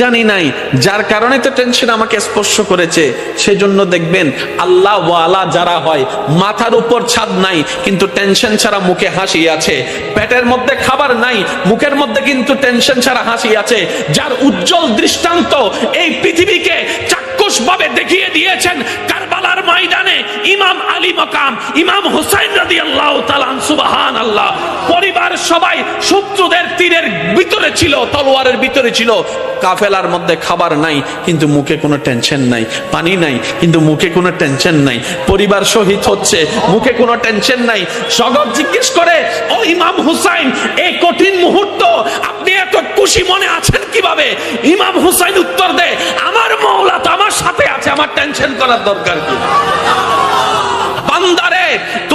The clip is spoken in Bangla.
জানি নাই। যার কারণে তো টেনশন আমাকে স্পর্শ করেছে। সেজন্য দেখবেন আল্লাহ ওয়ালা যারা হয়, মাথার উপর ছাদ নাই, কিন্তু টেনশন ছাড়া মুখে হাসি আছে। পেটের মধ্যে খাবার নাই, মুখের মধ্যে কিন্তু টেনশন ছাড়া হাসি আছে। যার উজ্জ্বল দৃষ্টান্ত এই পৃথিবীকে চাক্ষুষ ভাবে দেখিয়ে দিয়েছেন ময়দানে ইমাম আলী মকাম, ইমাম হুসাইন রাদি আল্লাহ সুবাহান আল্লাহ পরিবার সবাই শত্রুদের তীরের ভিতরে ছিল, তলোয়ারের ভিতরে ছিল। কাফেলার মধ্যে খাবার নাই, কিন্তু মুখে কোনো টেনশন নাই, পানি নাই, কিন্তু মুখে কোনো টেনশন নাই। পরিবার শহীদ হচ্ছে, মুখে কোনো টেনশন নাই। জগৎ জিজ্ঞেস করে, ও ইমাম হুসাইন এই কঠিন মুহূর্ত, আপনি এত খুশি মনে আছেন কীভাবে? ইমাম হুসাইন উত্তর দেয়, আমার মৌলা তো আমার সাথে আছে, আমার টেনশন করার দরকার কি?